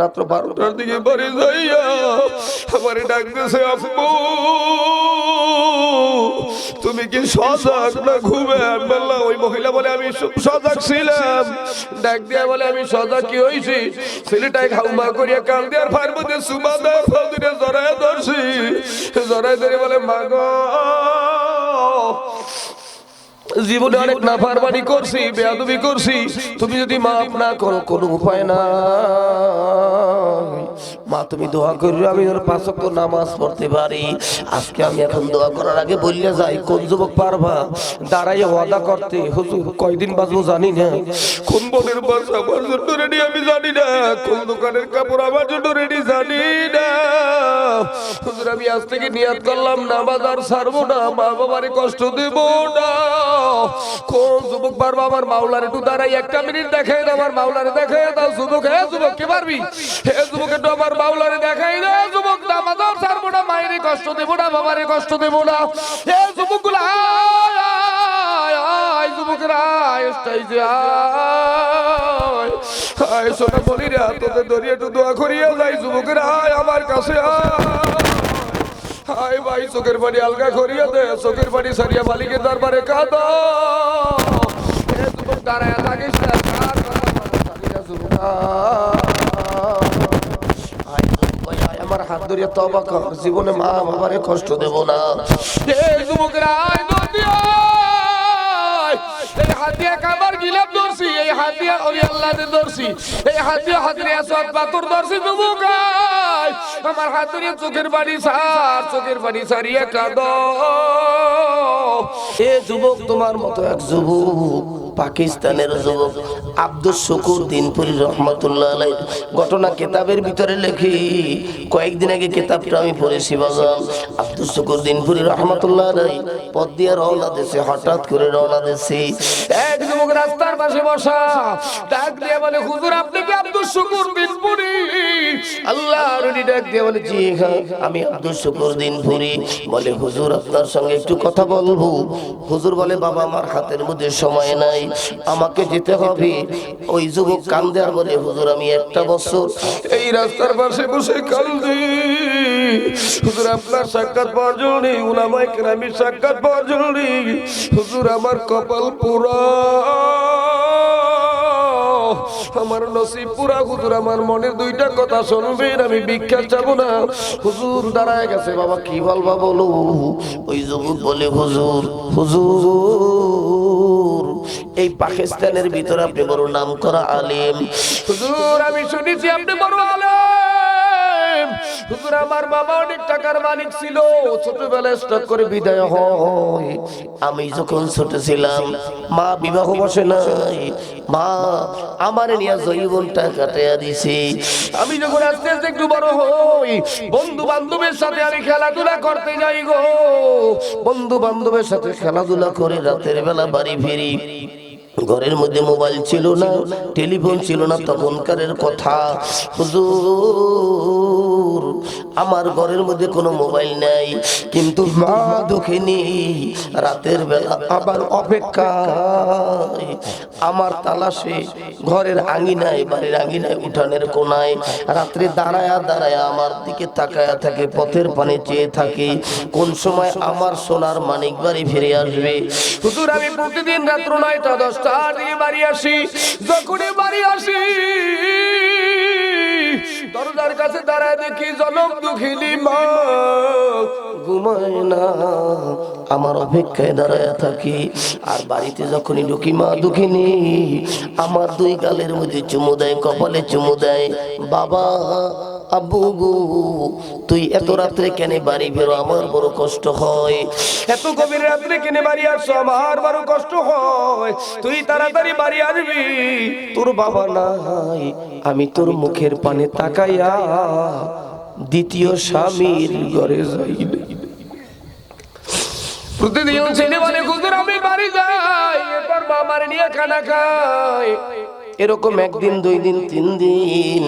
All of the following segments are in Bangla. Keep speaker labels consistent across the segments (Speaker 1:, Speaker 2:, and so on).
Speaker 1: রাত্র বারোটার দিকে বাড়ি যাইয়া আমার ডাকতেছে, আব্বু, তুমি কি সজাগ না ঘুমে বললাম ওই মহিলা বলে, আমি সজাগ ছিলাম। ডাক দিয়া বলে, আমি সজাগ কি হয়েছি ছেলেটাই খাউমা করিয়া কাল দিয়ার ফার মধ্যে সুমা দেয় ফদিনে জড়ায় ধরছি। জড়ায় ধরে বলে মাগ জীবনে অনেক নাফারবানি করছি বেয়াদবি করছি। তুমি যদি মাফ না করো কোনো উপায় না মা, তুমি দোয়া করবে আমি পাঁচ ওয়াক্ত নামাজ পড়তে পারি। আজকে আমি এখন দোয়া করার আগে বললে যাই কোন যুবক পারবা? দাঁড়াইয়া ওয়াদা করতে, হুজুর কয়দিন বাঁচবো জানি না। কোন বোনের বাস আমার জন্য রেডি আমি জানি না। কোন দোকানের কাপড় আমার জন্য রেডি জানি না। হুজুর, আমি আজ থেকে নিয়াত করলাম, নামাজ আর ছাড়বো না মা বাবারে কষ্ট দেব না। কোন যুবক পারবা আমার মাওলার, একটু দাঁড়াই, একটা মিনিট দেখে আমার মাওলারে দেখে দাও, যুবক, হে যুবক, কে পারবি? হে যুবক, একটু আমার মাওলারে দেখাই রে, যুবক আর ছাড়বো না মায়েরে কষ্ট দেব না, বাবারে কষ্ট দেব না। হে যুবকগুলা আয় যুবকরা স্টাইজে, আয়। আয়, সোনা বলি রে তোদের ধরিয়ে একটু দোয়া করিয়া যাই, যুবকেরা, আয়, আমার কাছে আয়। ভাই, চোখের বাড়ি আলগা করিয়া দে, চোখের বাড়ি সারিয়া মালিকের দরবারে কাঁদো। এ দাঁড়ায় থাকিস না কার কথা বলো, সারিয়া যুবক। আয় যুবক ভাই, আয় আমার হাত ধরিয়া তবা কর। জীবনে মা বাবারে কষ্ট দেব না। যুবকরা হাতিয়া কাবার গিলাপ ধরছি এই হাতিয়া ধরছি এই হাতিয়া হাতিয়া সব পাথর ধরছি যুবক আয়। আমার হাতুরে চোখের বাড়ি সার চোখের বাড়ি সারিয়া কাঁদ। এ যুবক তোমার মতো এক যুবক। পাকিস্তানের যুবক আব্দুল শুকুর দিনপুরি রহমতুল্লাহ আলাই ঘটনা কেতাবের ভিতরে লেখি, কয়েকদিন আগে কেতাবটা আমি পড়েছি বাজান। আব্দুল শুকুর দিনপুরি রহমতুল্লাহ আলাই পদ দিয়ে রওনা দিয়েছে, হঠাৎ করে রওনা দিয়েছি। এক যুবক রাস্তার পাশে বসা। ডাক দিয়ে বলে, হুজুর, আপনি কি আব্দুল শুকুর দিনপুরি? আল্লাহ রুডি ডাক দিয়ে বলে, জি হ্যাঁ আমি আব্দুল শুকুর দিনপুরি। বলে, হুজুর, আপনার সঙ্গে একটু কথা বলব। হুজুর বলে, বাবা, আমার হাতের মধ্যে সময় নাই, আমাকে যেতে হবে। ওই যুবক কান্দে আর বলে, হুজুর, আমি একটা বছর এই রাস্তার পাশে বসে কান্দি। হুজুর, আপনার সাক্ষাৎ পাওয়ার নেই উলামাই কেরামির সাক্ষাৎ পাওয়ার নেই হুজুর, আমার কপাল পুরা। আমার নসিব পুরা। হুজুর, আমার মনের দুইটা কথা শুনবেন, আমি ভিক্ষা চাবো না। হুজুর, দাঁড়ায় গেছে, বাবা, কি বলবা বলো? ওই যুবক বলে, হুজুর হুজুর, এই পাকিস্তানের ভিতরে আপনি বড় নাম করা আলেম। হুজুর, আমি শুনেছি আপনি বড় আলেম। হুজুর, আমার বাবা অনেক টাকার মালিক ছিল। ছোটবেলায় স্টক করে বিদায় হয়। আমি যখন ছোট ছিলাম, মা বিবাহ বসে নাই। মা আমার নিয়ে কাটাইয়া দিছে। আমি যখন আস্তে আস্তে একটু বড় হই বন্ধু বান্ধবের সাথে আমি খেলাধুলা করতে যাই গো। বন্ধু বান্ধবের সাথে খেলাধুলা করে রাতের বেলা বাড়ি ফিরি। ঘরের মধ্যে মোবাইল ছিল না টেলিফোন ছিল না তখনকারের কথা। হুজুর আমার ঘরের মধ্যে কোনো মোবাইল নাই কিন্তু মা দুঃখিনী রাতের বেলা আবার অপেক্ষায় আমার তালাশে ঘরের আঙিনায় বাড়ির আঙিনায় উঠানের কোনায় রাত্রে দাঁড়ায়া দাঁড়ায়া আমার দিকে তাকায়া থাকে পথের পানে চেয়ে থাকে কোন সময় আমার সোনার মানিক বাড়ি ফিরে আসবে। হুজুর আমি প্রতিদিন রাত্র নয়টা দশটা দিকে বাড়ি আসি, যখনই বাড়ি আসি, দরজার কাছে দাঁড়ায় দেখি জনম দুঃখিনী মা ঘুমায় না। আমার অপেক্ষায় দাঁড়ায় থাকি, আর বাড়িতে যখনই ঢুকি মা দুঃখিনী, আমার দুই গালের মধ্যে চুমু দেয়, কপালে চুমু দেয়, বাবা আব্বু গো, তুই এত রাত্রে কেন বাড়ি বেরো? আমার বড় কষ্ট হয়। এত গভীর রাত্রে কেন বাড়ি আসছো? আমার বড় কষ্ট হয়। তুই তাড়াতাড়ি বাড়ি আসবি। তোর বাবা নাই। আমি তোর মুখের পানে তাকাইয়া দ্বিতীয় স্বামীর ঘরে যাই প্রতিদিন ছেলে বলে হুজুর আমি বাড়ি যাই। এরপর মামার নিয়ে খানা খাই এরকম একদিন, দুই দিন, তিন দিন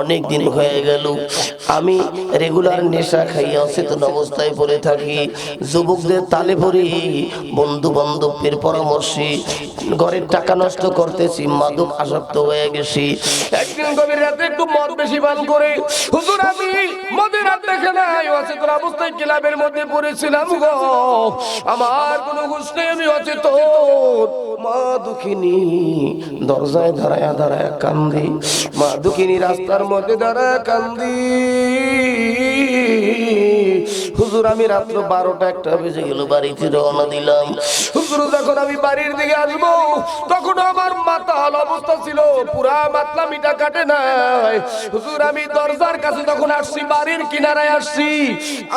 Speaker 2: অনেক দিন হয়ে গেল। আমি রেগুলার নেশা খাইয়া অচেতন অবস্থায় পড়ে থাকি। যুবকদের তালে পড়ি। বন্ধু বান্ধবের পরামর্শে ঘরের টাকা নষ্ট করতেছি, মাদক আসক্ত হয়ে গেছি। একদিন গভীর রাতে একটু মদ বেশি পান করে। হুজুর, আমি মদের রাত দেখে নাই, অচেতন অবস্থায় ক্লাবের মধ্যে পড়েছিলাম গো। আমার কোনো হুশ নেই, আমি অচেতন। মা দুঃখিনী দরজায় দাঁড়ায় দাঁড়ায় কান্দি। মা দুঃখিনী রাস্তার মধ্যে দাঁড়ায় কান্দি। হুজুর, আমি রাত্র বারোটা একটা বেজে গেল বাড়িতে রওনা দিলাম। হুজুর, যখন আমি বাড়ির দিকে আসব, তখন আমার মাতাল অবস্থা ছিল, পুরা মাতলা মিটা কাটে নাই। হুজুর, আমি দরজার কাছে তখন আসছি, বাড়ির কিনারায় আসছি,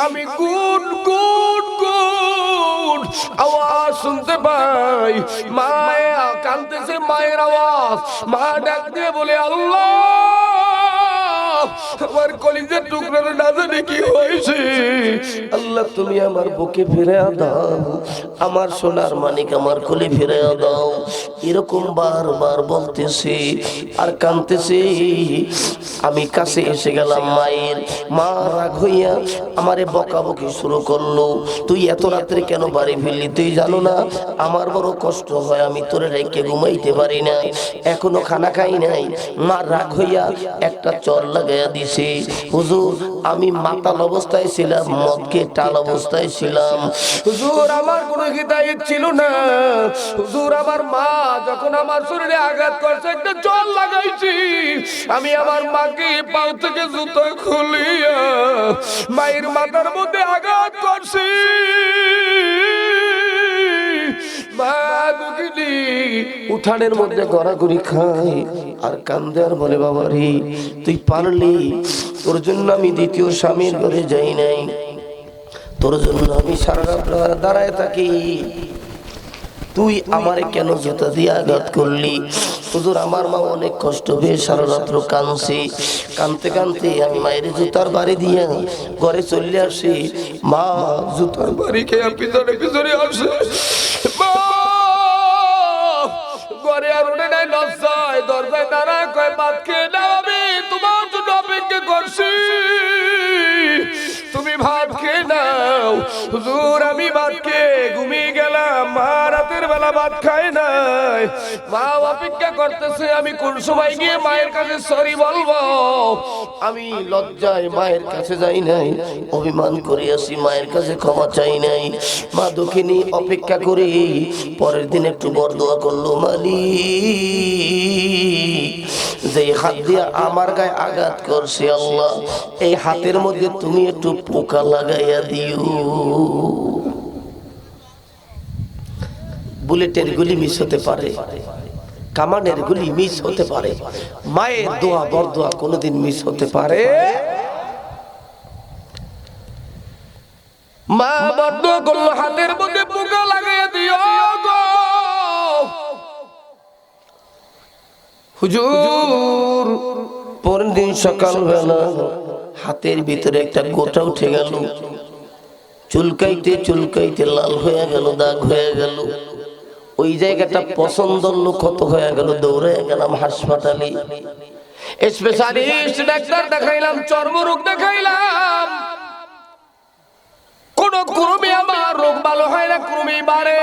Speaker 2: আমি গুন গুন গুন আওয়াজ শুনতে পাই। মায়া কানতেছে মায়ের আওয়াজ। মা ডাক দিয়ে বলে, আল্লাহ! আমার কলিজের টুকরো না জানি কি হয়েছে। আল্লাহ, তুমি আমার বুকে ফিরে দাও। আমার সোনার মানিক আমার কলি ফিরে দাও। এরকম বারবার বলতেছে আর কানতেছে। আমি কাছে এসে গেলাম মায়ের। মা রাগ হইয়া আমারে বকাবকি শুরু করল। তুই এত রাত্রে কেন বাড়ি ফিরলি তুই জানো না? আমার বড় কষ্ট হয়, আমি তোরে রেখে ঘুমাইতে পারি না এখনও খানা খাই নাই। মা রাগ হইয়া একটা চর লাগাইয়া দিছে। হুজুর, আমি মাতাল অবস্থায় ছিলাম, মদকে টাল অবস্থায় ছিলাম। হুজুর, আমার কোনো হিদায়ত ছিল না। হুজুর, আমার মা যখন আমার শরীরে আঘাত করছে, একটা জল লাগাইছি। আমি আমার মাকে পাও থেকে জুতো খুলিয়া মায়ের মাথার মধ্যে আঘাত করছি। উঠানের মধ্যে গড়াগড়ি খায় আর কান্দে আর বলে বাবা রে তুই পারলি? তোর জন্য আমি দ্বিতীয় স্বামীর ঘরে যাই নাই। তোর জন্য আমি সারা রাত দাঁড়ায় থাকি। তুই আমারে কেন জুতা দিয়ে আঘাত করলি? হুজুর, আমার মা অনেক কষ্ট পেয়ে সারা রাত্র কানছে কানতে কানতে আমি মায়ের জুতার বাড়ি দিয়ে ঘরে চলে আসি। মা জুতার বাড়ি খেয়ে পিছনে পিছনে আসে। ঘরে আর উঠে নাই, লজ্জায়, দরজায় দাঁড়ায় কয়, বাদ খেয়ে নাও তোমার জন্য অপেক্ষা করছি। তুমি ভাত খেয়ে নাও। হুজুর, আমি ভাত খেয়ে ঘুমিয়ে গেলাম। মা রাতের বেলা ভাত খায় নাই। মা অপেক্ষা করতেছে, আমি কোন সময় গিয়ে মায়ের কাছে সরি বলব? আমি লজ্জায় মায়ের কাছে যাই নাই। অভিমান করে আসি, মায়ের কাছে ক্ষমা চাই নাই। মা দক্ষিণী অপেক্ষা করি। পরের দিন একটু বরদোয়া করল মালি যে হাত দিয়ে আমার গায়ে আঘাত করছে আল্লাহ, এই হাতের মধ্যে তুমি একটু পোকা লাগাইয়া দিও। বুলেটের গুলি মিস হতে পারে, কামানের গুলি মিস হতে পারে, মায়ের দোয়া বরদোয়া কোনোদিন মিস হতে পারে। মা বরদোয়া করল হাতের মধ্যে পোকা দিও গো। হুজুর হাতের ভিতরে একটা গোটা উঠে গেল। চুলকাইতে চুলকাইতে লাল হয়ে গেল, দাগ হয়ে গেল। ওই জায়গাটা পছন্দর লোক কত হয়ে গেল, দৌড়ে গেলাম হাসপাতালে। স্পেশালিস্ট ডাক্তার দেখাইলাম, চর্মরোগ দেখাইলাম। কোন ক্রমে আমার রোগ ভালো হয় না, ক্রমে বাড়ে।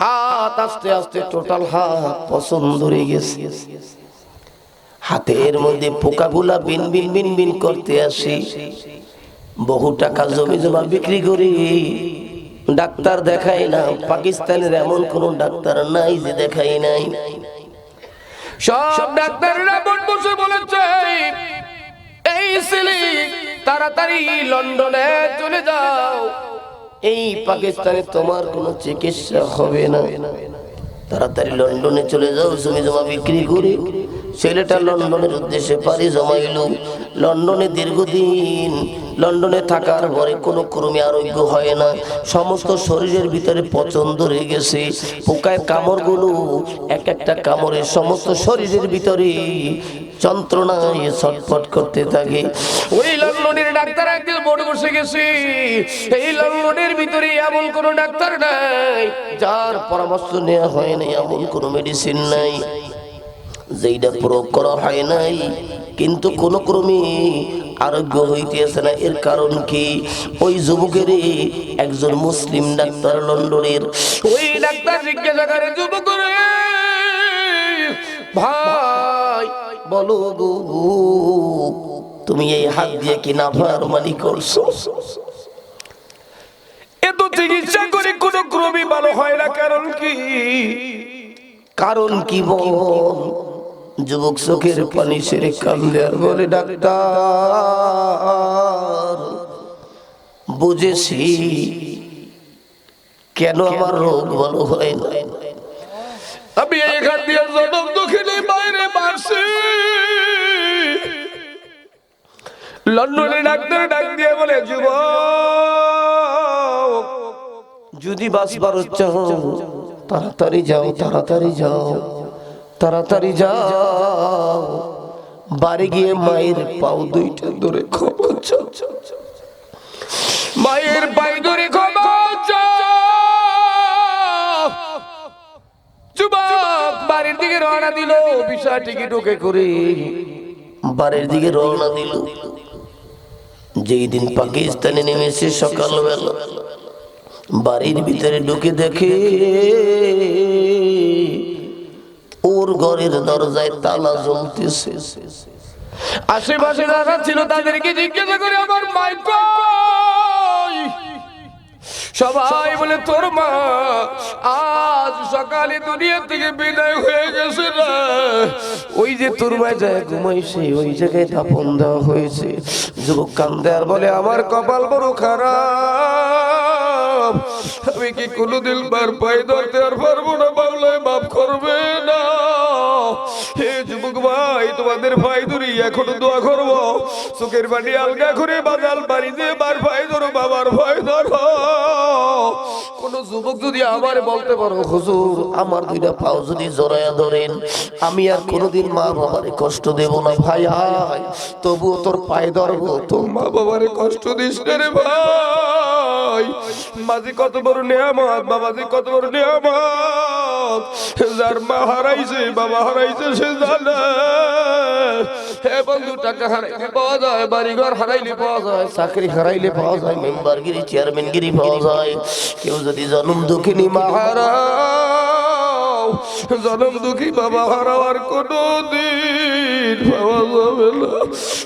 Speaker 2: হাত আস্তে আস্তে টোটাল হাত পছন্দ ধরে গেছে। হাতের মধ্যে পোকাগুলা বিন বিন বিন বিন করতে আসি। বহু টাকা জমি জমা বিক্রি করি। ডাক্তার দেখাই না পাকিস্তানের এমন কোন ডাক্তার নাই যে দেখাই নাই। সব ডাক্তাররা বোন বসে বলেছে এই ছেলে তাড়াতাড়ি লন্ডনে চলে যাও। এই পাকিস্তানে তোমার কোনো চিকিৎসা হবে না। তাড়াতাড়ি লন্ডনে চলে যাও জমি জমা বিক্রি করে। ছেলেটা লন্ডনের উদ্দেশ্যে পাড়ি জমাইল। লন্ডনে দীর্ঘদিন লন্ডনে থাকার পরে কোনো ক্রমে আরোগ্য হয় না। সমস্ত শরীরের ভিতরে পচন ধরে গেছে। পোকায় কামড়গুলো এক একটা কামড়ে সমস্ত শরীরের ভিতরে যন্ত্রণায় ছটফট করতে থাকে। ওই লন্ডনের ডাক্তার একদিন বোর্ড বসে গেছে। এই লন্ডনের ভিতরে এমন কোন ডাক্তার নাই, যার পরামর্শ নেওয়া হয় নাই, এমন কোন মেডিসিন নাই। যেইটা প্রয়োগ করা হয় নাই, কিন্তু কোন ক্রমে আরোগ্য হইতেছে না। এর কারণ কি? ওই যুবকের একজন মুসলিম ডাক্তার লন্ডনের। ওই ডাক্তার জিজ্ঞাসা করে যুবক ভাই, বলো গো, তুমি এই হাত দিয়ে কি না মানি করছ?
Speaker 1: এত চিকিৎসা করে কোন ক্রমে ভালো হয় না, কারণ কি?
Speaker 2: কারণ কি বল? যুবক চোখের পানি সেরে কান্দে আর বলে ডাক্তার বুঝেছি কেন আমার রোগ ভালো হয় না।
Speaker 1: আমি এখান দিয়ে জনম দক্ষিণে বাইরে মারছি লন্ডনে ডাক্তার ডাক দিয়ে বলে যুব
Speaker 2: যদি বাঁচবার চাও তাড়াতাড়ি যাও তাড়াতাড়ি যাও। তাড়াতাড়ি যাও। বাড়ি গিয়ে মায়ের পাও দুইটা ধরে চাও।
Speaker 1: মায়ের পাই ধরে ক্ষমা। যুবক বাড়ির দিকে রওনা দিল বিষয়টিকে ঢুকে করে
Speaker 2: বাড়ির দিকে রওনা দিল। যেই দিন পাকিস্তানে নেমেছে সকালবেলা, বাড়ির ভিতরে ঢুকে দেখে ওর ঘরের দরজায় তালা জ্বলতেছে।
Speaker 1: আশেপাশে যারা ছিল তাদেরকে জিজ্ঞাসা করে আমার মাই সবাই বলে, তোর মা আজ সকালে দুনিয়া থেকে বিদায় হয়ে গেছে না
Speaker 2: ওই যে তোর মায় যায় ঘুমাইছে, ওই জায়গায় দাপন দেওয়া হয়েছে। যুবক কান্দে আর বলে, আমার কপাল বড় খারাপ।
Speaker 1: কি কোনোদিন বার পাই ধরতে আর পারব না? বাংলায় মাফ করবে না। হে যুবক ভাই, তোমাদের ভাই ধরি, এখনও দোয়া করব। চোখের বাড়ি আলগা করে বাজাল বাড়িতে বার ভাই ধরো, বাবার ভয় ধরো
Speaker 2: যুবক যদি আমার বলতে পারো, হুজুর, আমার দুইটা পাও যদি জড়াইয়া ধরেন, আমি আর কোনোদিন মা বাবারে কষ্ট দেব না ভাই। আয় তবুও তোর পায়ে ধরবো তোর মা
Speaker 1: বাবারে কষ্ট দিস রে ভাই। মাঝে কত বড় নিয়ামত বাবাজি কত বড় নিয়ামত, যার মা হারাইছে, বাবা হারাইছে, সে জানে। হে বন্ধু, টাকা হারাইলে পাওয়া যায় বাড়ি ঘর হারাইলে পাওয়া যায়,
Speaker 2: চাকরি হারাইলে পাওয়া যায়, মেম্বারগিরি, চেয়ারম্যানগিরি পাওয়া যায়। কেউ যদি জন্ম দুঃখিনী মা
Speaker 1: হারাও। জনম দুঃখী বাবা হারাওয়ার কোনো দিন পাওয়া যাবে না।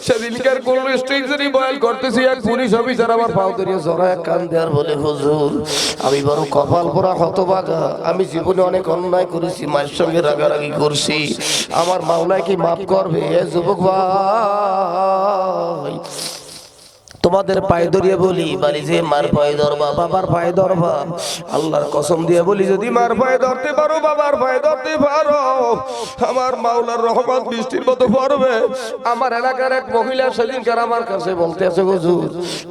Speaker 1: সেদিনকার কোন স্টেশনে বয়াল করতেছি, এক পুলিশ অফিসার আমার পাও ধরিয়ে
Speaker 2: জড়ায় কান্দে আর বলে, হুজুর, আমি বড় কপাল পরা হতবাগা আমি জীবনে অনেক অন্যায় করেছি, মায়ের সঙ্গে রাগারাগি করছি। আমার মাওলায় কি মাফ করবে, এ যুবক ভাই? তোমাদের পায়ে ধরিয়ে বলি বাড়ি যে মার পায়ে ধরবা, বাবার পায়ে ধরবা। আল্লাহর কসম দিয়ে বলি, যদি মার পায়ে ধরতে পারো, বাবার পায়ে ধরতে পারো। আমার মাওলার রহমত বৃষ্টির মতো পড়বে। আমার এলাকার এক মহিলা সেদিনকার আমার কাছে বলতে আছে, হুজুর,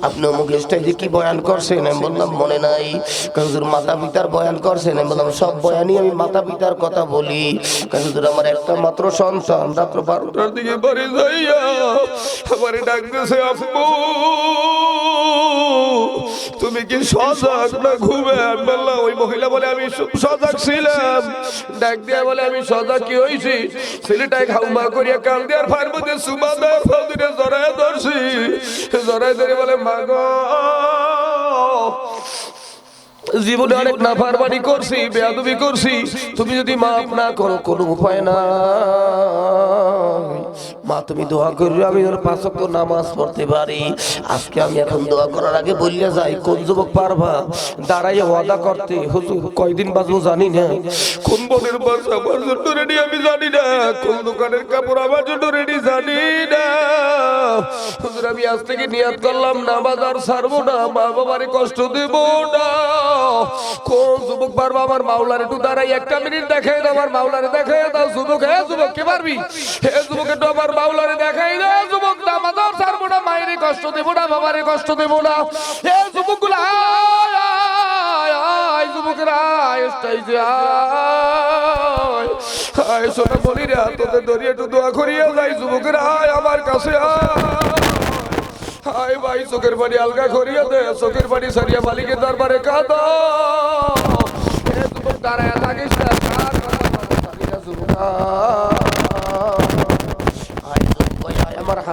Speaker 2: আপনি অমুক স্টাইলে কি বয়ান করছেন? আমি বললাম, মনে নাই। হুজুর, মাতা পিতার বয়ান করছেন? আমি বললাম, সব বয়ানই আমি মাতা পিতার কথা বলি। হুজুর, আমার একটা মাত্র সন্তান, রাত্র বারোটার
Speaker 1: দিকে বাড়ি যাইয়া আমারে ডাকতেছে আম্মু তুমি কি সজাগ না ঘুমে? বললাম, ওই মহিলা বলে আমি সজাগ ছিলাম। ডাক দিয়া বলে, আমি সজাগ কি হইছি? ছেলেটাই খাউমা করিয়া কাল দেওয়ার ফার মধ্যে সুমা দেয় ফাউদিনে জড়ায় ধরছি। জড়ায় ধরে বলে মাগো জীবনে অনেক নাফারবানি করছি, বেয়াদবি করছি। তুমি যদি মাফ না করো, কোনো উপায় না
Speaker 2: মা, তুমি দোয়া করি আমি ওর পাঁচক নামাজ পড়তে পারি। আজকে আমি এখন দোয়া করার আগে বললে যাই, কোন যুবক পারবা? দাঁড়াইয়ে ওয়াদা করতে। হুজুর, কয়দিন বাঁচবো জানি না।
Speaker 1: কোন বোনের বাস আমার জন্য রেডি আমি জানি না। কোন দোকানের কাপড় আমার জন্য রেডি জানি না। হুজুর, আমি আজ থেকে নিয়াত করলাম, নামাজ আর ছাড়বো না। মা বাবারে কষ্ট দেব না। কোন যুবক পারব? আমার মাওলার একটু দাঁড়াই, একটা মিনিট দেখাই দাও। আমার মাওলারে দেখাই দাও। যুবক, হে যুবক, কে পারবি? হে যুবক, একটু আমার মাওলারে দেখাই দাও যুবক নামাজ আর ছাড়বো না মায়ের কষ্ট দেব না বাবারে কষ্ট দেব না। হে যুবকগুলা আয় যুবকরা স্টাইজে, আয়। আয়, সোনা বলি রে তোদের দরিয়ে একটু দোয়া করিয়া যাই, যুবকরা, আয়, আমার কাছে আয়। ভাই, চোখের পানি আলগা করিয়া দে, চোখের পানি সারিয়া মালিকের দরবারে কাঁদো। এ দাঁড়ায় থাকিস না কথা বলো, সারিয়া যুবক।
Speaker 2: আয় যুবক ভাই, আয়
Speaker 1: আমার হাত